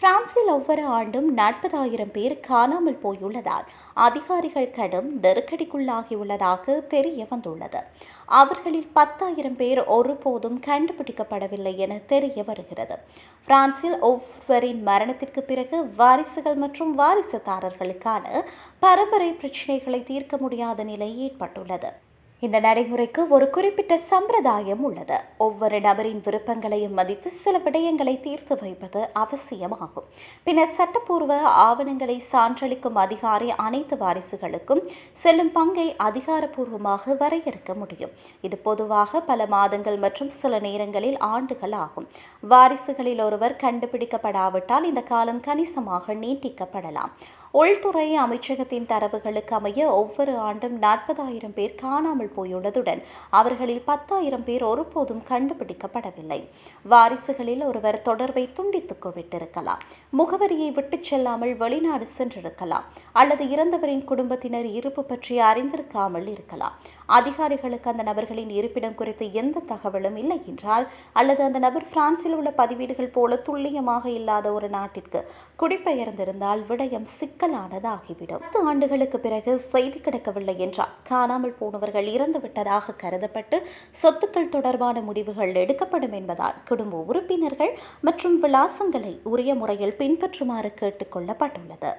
பிரான்சில் ஒவ்வொரு ஆண்டும் நாற்பதாயிரம் பேர் காணாமல் போயுள்ளதால் அதிகாரிகள் கடும் நெருக்கடிக்குள்ளாகியுள்ளதாக தெரிய வந்துள்ளது அவர்களில் பத்தாயிரம் பேர் ஒருபோதும் கண்டுபிடிக்கப்படவில்லை என தெரிய வருகிறது. பிரான்சில் ஒவ்வொருவரின் மரணத்திற்கு பிறகு வாரிசுகள் மற்றும் வாரிசுதாரர்களுக்கான பரம்பரை பிரச்சினைகளை தீர்க்க முடியாத நிலை ஏற்பட்டுள்ளது. இந்த நடைமுறைக்கு ஒரு குறிப்பிட்ட சம்பிரதாயம் உள்ளது. ஒவ்வொரு நபரின் விருப்பங்களையும் மதித்து சில விடயங்களை தீர்த்து வைப்பது அவசியமாகும். பின்னர் சட்டப்பூர்வ ஆவணங்களை சான்றளிக்கும் அதிகாரி அனைத்து வாரிசுகளுக்கும் செல்லும் பங்கை அதிகாரப்பூர்வமாக வரையறுக்க முடியும். இது பொதுவாக பல மாதங்கள் மற்றும் சில நேரங்களில் ஆண்டுகள் ஆகும். வாரிசுகளில் ஒருவர் கண்டுபிடிக்கப்படாவிட்டால் இந்த காலம் கணிசமாக நீட்டிக்கப்படலாம். உள்துறை அமைச்சகத்தின் தரவுகளுக்கு அமைய ஒவ்வொரு ஆண்டும் நாற்பதாயிரம் பேர் காணாமல் போயுள்ளதுடன் அவர்களில் பத்தாயிரம் பேர் ஒருபோதும் கண்டுபிடிக்கப்படவில்லை. வாரிசுகளில் ஒருவர் தொடர்பை துண்டித்துக் விட்டிருக்கலாம் முகவரியை விட்டுச் செல்லாமல் வெளிநாடு சென்றிருக்கலாம். அல்லது இறந்தவரின் குடும்பத்தினர் இருப்பு பற்றி அறிந்திருக்காமல் இருக்கலாம். அதிகாரிகளுக்கு அந்த நபர்களின் இருப்பிடம் குறித்து எந்த தகவலும் இல்லை என்றால் அல்லது அந்த நபர் பிரான்சில் உள்ள பதிவீடுகள் போல துல்லியமாக இல்லாத ஒரு நாட்டிற்கு குடிபெயர்ந்திருந்தால் விடயம் சிக்கலானதாகிவிடும். பத்து ஆண்டுகளுக்கு பிறகு செய்தி கிடைக்கவில்லை என்றால் காணாமல் போனவர்கள் இறந்துவிட்டதாக கருதப்பட்டு சொத்துக்கள் தொடர்பான முடிவுகள் எடுக்கப்படும் என்பதால் குடும்ப உறுப்பினர்கள் மற்றும் விலாசங்களை உரிய முறையில் பின்பற்றுமாறு கேட்டுக்கொள்ளப்பட்டுள்ளது